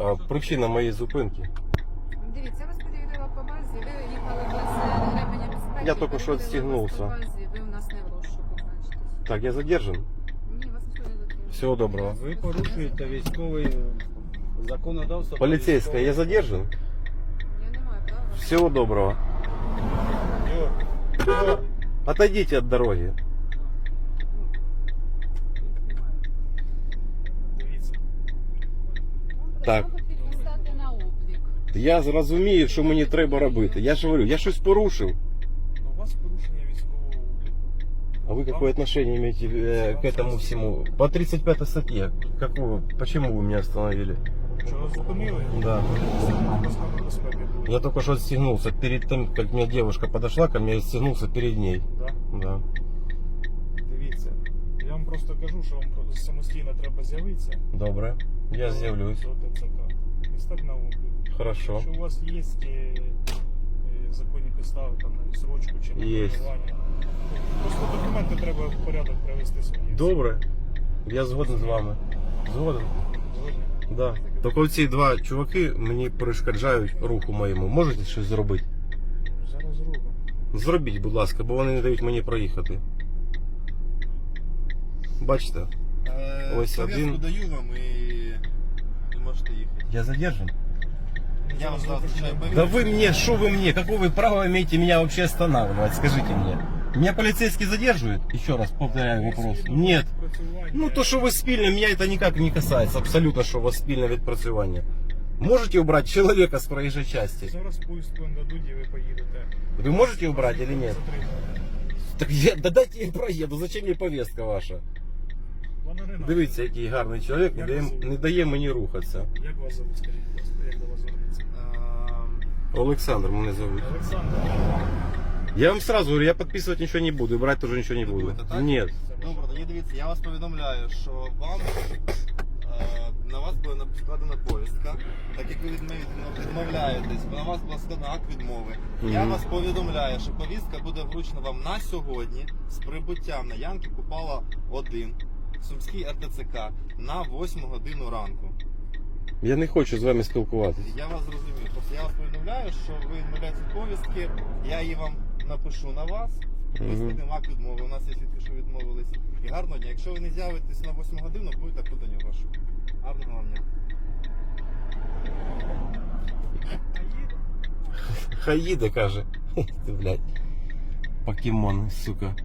А, причина моєї зупинки. Дивіться, вас перевірила по базі, ви їхали без е, ременя безпеки. Я тільки що перевірили вас відстігнувся. по базі, Ви у нас не в розшуку, значить. Так, я задержан. Ні, вас ніхто не затримує. Всього доброго. Ви порушуєте військовий е, законодавство. про Поліцейська, я військовий- задержан. Я не маю права. Всего доброго. Йо, йо. Отойдите от дороги. Так. Можуть підписати на облік. Я зрозумію, що мені треба робити. Я ж говорю, я щось порушив. Ну, У вас порушення військового обліку. А вы какое отношение имеете э, к этому всему? По 35 статье. Какого? Почему вы меня остановили? Чого зупинили? Да. Безпеки безпеки. Я только что отстегнулся перед тем, как мне девушка подошла ко мне, я отстегнулся перед ней. Да? Да. Вам просто кажу, що вам самостійно треба з'явитися. Добре. Я з'явлюсь. Стати на облік. Хорошо. Якщо у вас є е, е, законні підстави там, на відсрочку чи на перебування, просто документи треба в порядок привести свої. Добре. Я згоден з вами. Згоден. Згодні? Да. Тільки ці два чуваки мені перешкоджають руху моєму. Можете щось зробити? Зараз зробимо. Зробіть, будь ласка, бо вони не дають мені проїхати. Бачите? Е, Ось пов'язку один. даю вам і ви можете їхати. Я задержан. Я вам Зараз зараз запишемо. починаю Да вы мне, что вы мне, какое вы право имеете меня вообще останавливать, скажите мне. Меня полицейский задерживает? Еще раз повторяю вопрос. Нет. Ну то, что вы спільне, меня это никак не касается, абсолютно, что у вас спільне відпрацювання. Можете убрать человека с проезжей части? Зараз поїздку вам дадуть і ви поїдете. Вы можете убрать или нет? Затримаєте. Так я, да дайте я проеду, зачем мне повестка ваша? Дивіться, який гарний чоловік, не дає, не дає мені рухатися. Як вас зовут, скажіть, будь ласка, як до вас звернутися? Олександр мене зовут. Олександр. Я вам сразу говорю, я подписывать ничего не буду, и брать тоже ничего не буду. так? Нет. Добре, тоді дивіться, я вас повідомляю, що вам е, на вас була нап- складена повістка, так як ви відмов- відмовляєтесь, на вас була складена акт відмови. Я Мгм. вас повідомляю, що повістка буде вручена вам на сьогодні з прибуттям на Янки Купала 1 Сумський РТЦК на 8 годину ранку. Я не хочу з вами спілкуватися. Я вас зрозумів. Просто я вас повідомляю, що ви відмовляєтесь повістки, я її вам напишу на вас. Мгм. акт відмови. У нас є свідки, що відмовились. І гарного дня. Якщо ви не з'явитесь на 8 годину, будете подані в розшук. Гарного вам дня. Хай їде, каже. Ти, блядь. Покемон, сука.